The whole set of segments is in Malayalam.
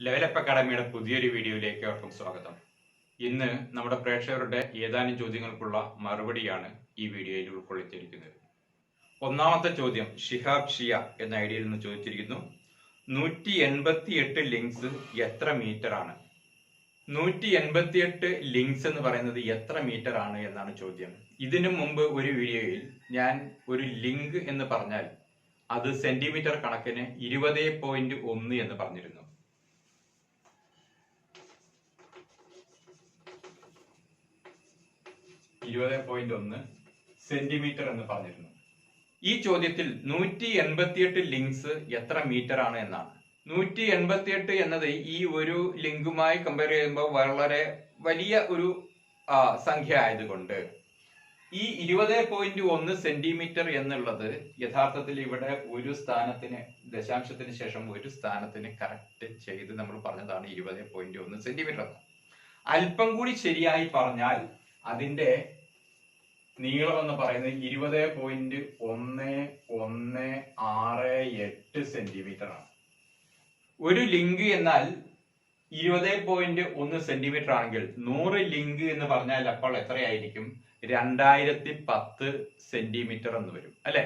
ലെവലപ്പ് അക്കാഡമിയുടെ പുതിയൊരു വീഡിയോയിലേക്ക് അവർക്കും സ്വാഗതം. ഇന്ന് നമ്മുടെ പ്രേക്ഷകരുടെ ഏതാനും ചോദ്യങ്ങൾക്കുള്ള മറുപടിയാണ് ഈ വീഡിയോയിൽ ഉൾക്കൊള്ളിച്ചിരിക്കുന്നത്. ഒന്നാമത്തെ ചോദ്യം ഷിഹാബ് ഷിയ എന്ന ഐഡിയയിൽ നിന്ന് ചോദിച്ചിരിക്കുന്നു. നൂറ്റി എൺപത്തി എട്ട് ലിങ്ക്സ് എത്ര മീറ്റർ ആണ്? നൂറ്റി എൺപത്തി എട്ട് ലിങ്ക്സ് എന്ന് പറയുന്നത് എത്ര മീറ്റർ ആണ് എന്നാണ് ചോദ്യം. ഇതിനു മുമ്പ് ഒരു വീഡിയോയിൽ ഞാൻ ഒരു ലിങ്ക് എന്ന് പറഞ്ഞാൽ അത് സെന്റിമീറ്റർ കണക്കിന് ഇരുപത് പോയിന്റ് ഒന്ന് എന്ന് പറഞ്ഞിരുന്നു. ഇരുപത് പോയിന്റ് ഒന്ന് സെന്റിമീറ്റർ എന്ന് പറഞ്ഞിരുന്നു. ഈ ചോദ്യത്തിൽ നൂറ്റി എൺപത്തിയെട്ട് ലിങ്ക്സ് എത്ര മീറ്റർ ആണ് എന്നാണ്. നൂറ്റി എൺപത്തിയെട്ട് എന്നത് ഈ ഒരു ലിങ്കുമായി കമ്പയർ ചെയ്യുമ്പോൾ വളരെ വലിയ ഒരു സംഖ്യ ആയതുകൊണ്ട്. ഈ ഇരുപത് പോയിന്റ് ഒന്ന് സെന്റിമീറ്റർ എന്നുള്ളത് യഥാർത്ഥത്തിൽ ഇവിടെ ഒരു സ്ഥാനത്തിന് ദശാംശത്തിന് ശേഷം ഒരു സ്ഥാനത്തിന് കറക്റ്റ് ചെയ്ത് നമ്മൾ പറഞ്ഞതാണ് ഇരുപത് പോയിന്റ് ഒന്ന് സെന്റിമീറ്റർ അല്പം കൂടി ശരിയായി പറഞ്ഞാൽ അതിന്റെ നീളം എന്ന് പറയുന്നത് ഇരുപത് പോയിന്റ് ഒന്ന് ഒന്ന് ആറ് എട്ട് സെന്റിമീറ്റർ ആണ്. ഒരു ലിങ്ക് എന്നാൽ ഇരുപത് പോയിന്റ് ഒന്ന് സെന്റിമീറ്റർ ആണെങ്കിൽ നൂറ് ലിങ്ക് എന്ന് പറഞ്ഞാൽ അപ്പോൾ എത്രയായിരിക്കും? രണ്ടായിരത്തി പത്ത് സെന്റിമീറ്റർ എന്ന് വരും അല്ലെ?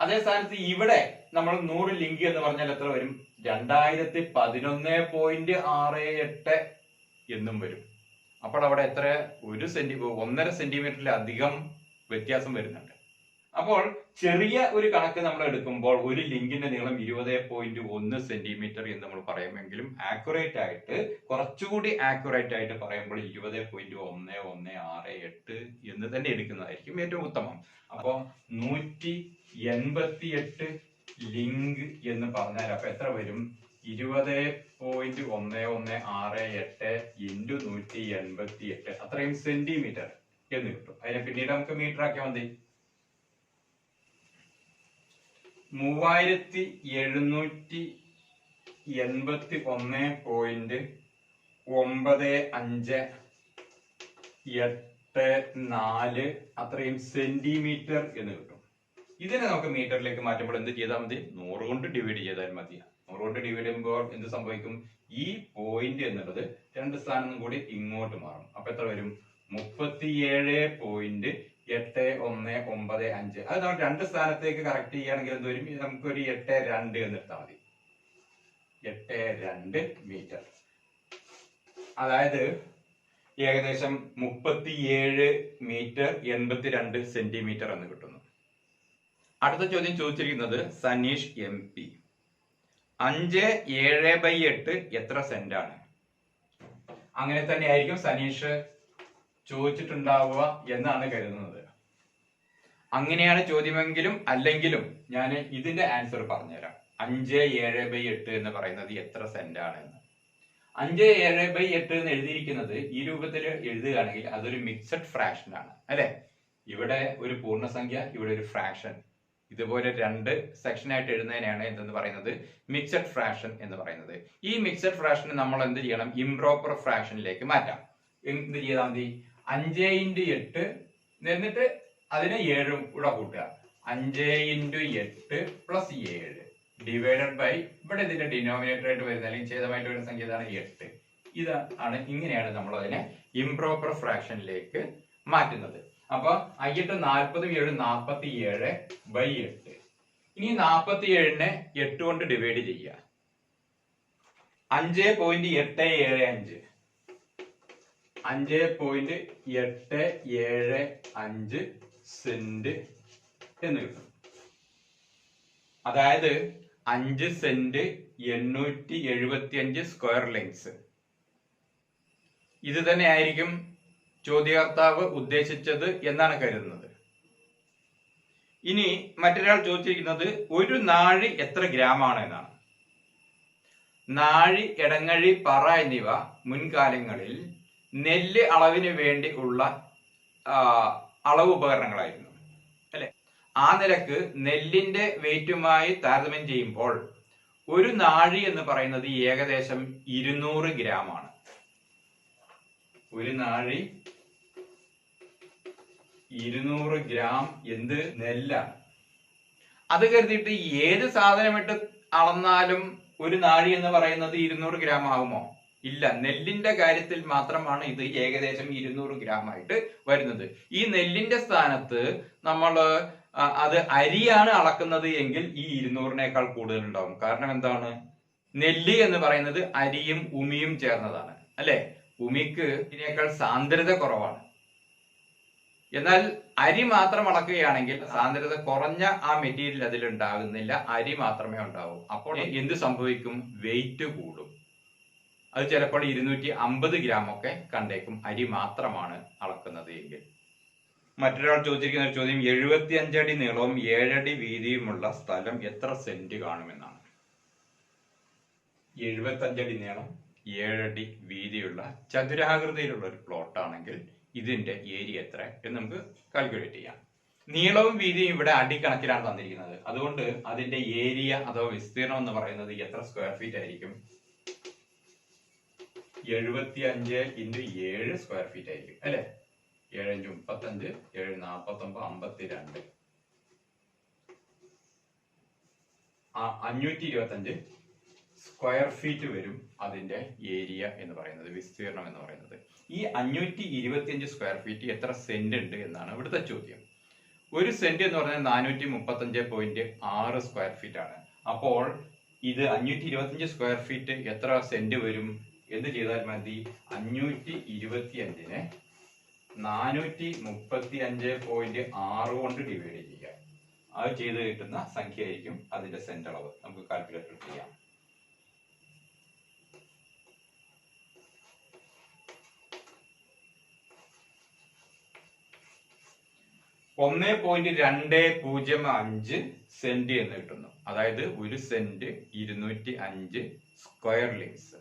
അതേ സ്ഥാനത്ത് ഇവിടെ നമ്മൾ നൂറ് ലിങ്ക് എന്ന് പറഞ്ഞാൽ എത്ര വരും? രണ്ടായിരത്തി പതിനൊന്ന് പോയിന്റ് ആറ് എട്ട് എന്നും വരും. അപ്പോൾ അവിടെ എത്ര? ഒരു സെന്റി ഒന്നര സെന്റിമീറ്ററിലധികം വ്യത്യാസം വരുന്നുണ്ട്. അപ്പോൾ ചെറിയ ഒരു കണക്ക് നമ്മൾ എടുക്കുമ്പോൾ ഒരു ലിങ്കിന്റെ നീളം ഇരുപത് പോയിന്റ് ഒന്ന് സെന്റിമീറ്റർ എന്ന് നമ്മൾ പറയുമെങ്കിലും ആക്യുറേറ്റ് ആയിട്ട് കുറച്ചുകൂടി ആക്യുറേറ്റ് ആയിട്ട് പറയുമ്പോൾ ഇരുപത് പോയിന്റ് ഒന്ന് ഒന്ന് ആറ് എട്ട് എന്ന് തന്നെ എടുക്കുന്നതായിരിക്കും ഏറ്റവും ഉത്തമം. അപ്പോൾ നൂറ്റി എൺപത്തി എട്ട് ലിങ്ക് എന്ന് പറഞ്ഞാൽ അപ്പൊ എത്ര വരും? ഇരുപത് പോയിന്റ് ഒന്ന് ഒന്ന് ആറ് എട്ട് ഇന്റു നൂറ്റി എൺപത്തി എട്ട്. അത്രയും സെന്റിമീറ്റർ എന്ന് കിട്ടും. അതിനെ പിന്നീട് നമുക്ക് മീറ്റർ ആക്കിയാൽ മതി. മൂവായിരത്തി എഴുന്നൂറ്റി എൺപത്തി ഒന്ന് പോയിന്റ് ഒമ്പത് അഞ്ച് എട്ട് നാല് അത്രയും സെന്റിമീറ്റർ എന്ന് കിട്ടും. ഇതിനെ നമുക്ക് മീറ്ററിലേക്ക് മാറ്റുമ്പോൾ എന്ത് ചെയ്താൽ മതി? നൂറ് കൊണ്ട് ഡിവൈഡ് ചെയ്താൽ മതി. നൂറ് കൊണ്ട് ഡിവൈഡ് ചെയ്യുമ്പോൾ എന്ത് സംഭവിക്കും? ഈ പോയിന്റ് എന്നുള്ളത് രണ്ട് സ്ഥാനം കൂടി ഇങ്ങോട്ട് മാറും. അപ്പൊ എത്ര വരും? മുപ്പത്തിയേഴ് പോയിന്റ് എട്ട് ഒന്ന് ഒമ്പത് അഞ്ച്. അത് നമ്മൾ രണ്ട് സ്ഥാനത്തേക്ക് കറക്റ്റ് ചെയ്യുകയാണെങ്കിൽ എന്ത് വരും? നമുക്കൊരു എട്ട് രണ്ട് എന്ന് എടുത്താൽ മതി. എട്ട് രണ്ട് മീറ്റർ. അതായത് ഏകദേശം മുപ്പത്തിയേഴ് മീറ്റർ എൺപത്തിരണ്ട് സെന്റിമീറ്റർ എന്ന് കിട്ടുന്നു. അടുത്ത ചോദ്യം ചോദിച്ചിരിക്കുന്നത് സനീഷ് എം പി. അഞ്ച് ഏഴ് ബൈ എട്ട് എത്ര സെന്റ് ആണ്? അങ്ങനെ തന്നെ ആയിരിക്കും സനീഷ് ചോദിച്ചിട്ടുണ്ടാവുക എന്നാണ് കരുതുന്നത്. അങ്ങനെയാണ് ചോദ്യമെങ്കിലും അല്ലെങ്കിലും ഞാൻ ഇതിന്റെ ആൻസർ പറഞ്ഞുതരാം. അഞ്ച് ഏഴ് ബൈ എട്ട് എന്ന് പറയുന്നത് എത്ര സെന്റ് എന്ന്. അഞ്ച് ഏഴ് ബൈ എട്ട് എന്ന് എഴുതിയിരിക്കുന്നത് ഈ രൂപത്തിൽ എഴുതുകയാണെങ്കിൽ അതൊരു മിക്സഡ് ഫ്രാക്ഷൻ ആണ് അല്ലെ? ഇവിടെ ഒരു പൂർണസംഖ്യ ഇവിടെ ഒരു ഫ്രാക്ഷൻ ഇതുപോലെ രണ്ട് സെക്ഷൻ ആയിട്ട് എഴുതുന്നതിനാണ് എന്തെന്ന് പറയുന്നത്? മിക്സഡ് ഫ്രാക്ഷൻ എന്ന് പറയുന്നത്. ഈ മിക്സഡ് ഫ്രാക്ഷന് നമ്മൾ എന്ത് ചെയ്യണം? ഇംപ്രോപ്പർ ഫ്രാക്ഷനിലേക്ക് മാറ്റാം. എന്ത് ചെയ്താൽ മതി? അഞ്ച് ഇന്റു എട്ട് എന്നിട്ട് അതിനെ ഏഴും കൂടെ കൂട്ടുക. അഞ്ച് ഇന്റു എട്ട് പ്ലസ് ഏഴ്. ഡിവൈഡഡ് ബൈ ഇവിടെ ഇതിന്റെ ഡിനോമിനേറ്റർ ആയിട്ട് വരുന്ന അല്ലെങ്കിൽ ഛേദമായിട്ട് വരുന്ന സംഖ്യ ഇതാണ് എട്ട്. ഇതാണ് ഇങ്ങനെയാണ് നമ്മൾ അതിനെ ഇംപ്രോപ്പർ ഫ്രാക്ഷനിലേക്ക് മാറ്റുന്നത്. അപ്പൊ അയ്യെട്ട് നാൽപ്പതും ഏഴ് നാൽപ്പത്തി ഏഴ് ബൈ എട്ട്. ഇനി നാൽപ്പത്തി ഏഴിനെ എട്ട് കൊണ്ട് ഡിവൈഡ് ചെയ്യ അഞ്ച് പോയിന്റ് എട്ട് ഏഴ് അഞ്ച്. അഞ്ച് പോയിന്റ് എട്ട് ഏഴ് അഞ്ച് സെന്റ് എന്ന് കിട്ടും. അതായത് അഞ്ച് സെന്റ് എണ്ണൂറ്റി എഴുപത്തി അഞ്ച് സ്ക്വയർ ലെങ്സ് ഇത് തന്നെ ആയിരിക്കും ചോദ്യകർത്താവ് ഉദ്ദേശിച്ചത് എന്നാണ് കരുതുന്നത്. ഇനി മറ്റൊരാൾ ചോദിച്ചിരിക്കുന്നത് ഒരു നാഴി എത്ര ഗ്രാമാണ് എന്നാണ്. നാഴി എടങ്ങഴി പറ എന്നിവ മുൻകാലങ്ങളിൽ നെല്ല് അളവിന് വേണ്ടി ഉള്ള അളവ് ഉപകരണങ്ങളായിരുന്നു. അല്ലെ? ആ നിലയ്ക്ക് നെല്ലിന്റെ വെയിറ്റുമായി താരതമ്യം ചെയ്യുമ്പോൾ ഒരു നാഴി എന്ന് പറയുന്നത് ഏകദേശം ഇരുന്നൂറ് ഗ്രാമാണ്. ഒരു നാഴി ഇരുന്നൂറ് ഗ്രാം എന്ത് നെല്ല. അത് കരുതിയിട്ട് ഏത് സാധനമിട്ട് അളന്നാലും ഒരു നാഴി എന്ന് പറയുന്നത് ഇരുന്നൂറ് ഗ്രാം ആകുമോ ഇല്ല. നെല്ലിന്റെ കാര്യത്തിൽ മാത്രമാണ് ഇത് ഏകദേശം ഇരുന്നൂറ് ഗ്രാം ആയിട്ട് വരുന്നത്. ഈ നെല്ലിന്റെ സ്ഥാനത്ത് നമ്മൾ അത് അരിയാണ് അളക്കുന്നത് എങ്കിൽ ഈ ഇരുന്നൂറിനേക്കാൾ കൂടുതൽ ഉണ്ടാവും. കാരണം എന്താണ്? നെല്ല് എന്ന് പറയുന്നത് അരിയും ഉമിയും ചേർന്നതാണ്. അല്ലെ? ഉമിക്ക് ഇതിനേക്കാൾ സാന്ദ്രത കുറവാണ്. എന്നാൽ അരി മാത്രം അളക്കുകയാണെങ്കിൽ സാന്ദ്രത കുറഞ്ഞ ആ മെറ്റീരിയൽ അതിൽ ഉണ്ടാകുന്നില്ല. അരി മാത്രമേ ഉണ്ടാവൂ. അപ്പോൾ എന്ത് സംഭവിക്കും? വെയിറ്റ് കൂടും. അത് ചിലപ്പോൾ ഇരുന്നൂറ്റി അമ്പത് ഗ്രാം ഒക്കെ കണ്ടേക്കും. അരി മാത്രമാണ് അളക്കുന്നത് എങ്കിൽ. മറ്റൊരാൾ ചോദിച്ചിരിക്കുന്ന ഒരു ചോദ്യം എഴുപത്തി അഞ്ചടി നീളവും ഏഴടി വീതിയുമുള്ള സ്ഥലം എത്ര സെന്റ് കാണുമെന്നാണ്? എഴുപത്തി അഞ്ചടി നീളം ഏഴടി വീതിയുള്ള ചതുരാകൃതിയിലുള്ള ഒരു പ്ലോട്ട് ആണെങ്കിൽ ഇതിന്റെ ഏരിയ എത്ര എന്ന് നമുക്ക് കാൽക്കുലേറ്റ് ചെയ്യാം. നീളവും വീതിയും ഇവിടെ അടിക്കണക്കിലാണ് തന്നിരിക്കുന്നത്. അതുകൊണ്ട് അതിന്റെ ഏരിയ അഥവാ വിസ്തീർണം എന്ന് പറയുന്നത് എത്ര സ്ക്വയർ ഫീറ്റ് ആയിരിക്കും? എഴുപത്തി അഞ്ച് ഇന്റു ഏഴ് സ്ക്വയർ ഫീറ്റ് ആയിരിക്കും അല്ലെ? ഏഴ് അഞ്ച് മുപ്പത്തഞ്ച് ഏഴ് നാപ്പത്തൊമ്പത് അമ്പത്തിരണ്ട്. ആ അഞ്ഞൂറ്റി ഇരുപത്തഞ്ച് സ്ക്വയർ ഫീറ്റ് വരും അതിന്റെ ഏരിയ എന്ന് പറയുന്നത് വിസ്തീർണം എന്ന് പറയുന്നത്. ഈ അഞ്ഞൂറ്റി ഇരുപത്തിയഞ്ച് സ്ക്വയർ ഫീറ്റ് എത്ര സെന്റ് ഉണ്ട് എന്നാണ് ഇവിടുത്തെ ചോദ്യം. ഒരു സെന്റ് എന്ന് പറഞ്ഞാൽ നാനൂറ്റി മുപ്പത്തഞ്ച് പോയിന്റ് ആറ് സ്ക്വയർ ഫീറ്റ് ആണ്. അപ്പോൾ ഇത് അഞ്ഞൂറ്റി ഇരുപത്തിയഞ്ച് സ്ക്വയർ ഫീറ്റ് എത്ര സെന്റ് വരും എന്ത് ചെയ്താൽ മതി. അഞ്ഞൂറ്റി ഇരുപത്തി അഞ്ചിനെ നാനൂറ്റി മുപ്പത്തി അഞ്ച് പോയിന്റ് ആറ് കൊണ്ട് ഡിവൈഡ് ചെയ്യുക. അത് ചെയ്ത് കിട്ടുന്ന സംഖ്യ ആയിരിക്കും അതിന്റെ സെന്റ് അളവ്. നമുക്ക് കാൽക്കുലേറ്റർ ചെയ്യാം. ഒന്ന് പോയിന്റ് രണ്ട് പൂജ്യം അഞ്ച് സെന്റ് എന്ന് കിട്ടുന്നു. അതായത് ഒരു സെന്റ് ഇരുന്നൂറ്റി അഞ്ച് സ്ക്വയർ ലിങ്സ്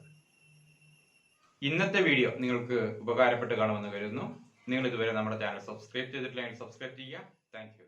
ഇന്നത്തെ വീഡിയോ നിങ്ങൾക്ക് ഉപകാരപ്പെട്ട് കാണുമെന്ന് കരുതുന്നു. നിങ്ങൾ ഇതുവരെ നമ്മുടെ ചാനൽ സബ്സ്ക്രൈബ് ചെയ്തിട്ടില്ലെങ്കിൽ സബ്സ്ക്രൈബ് ചെയ്യുക. താങ്ക്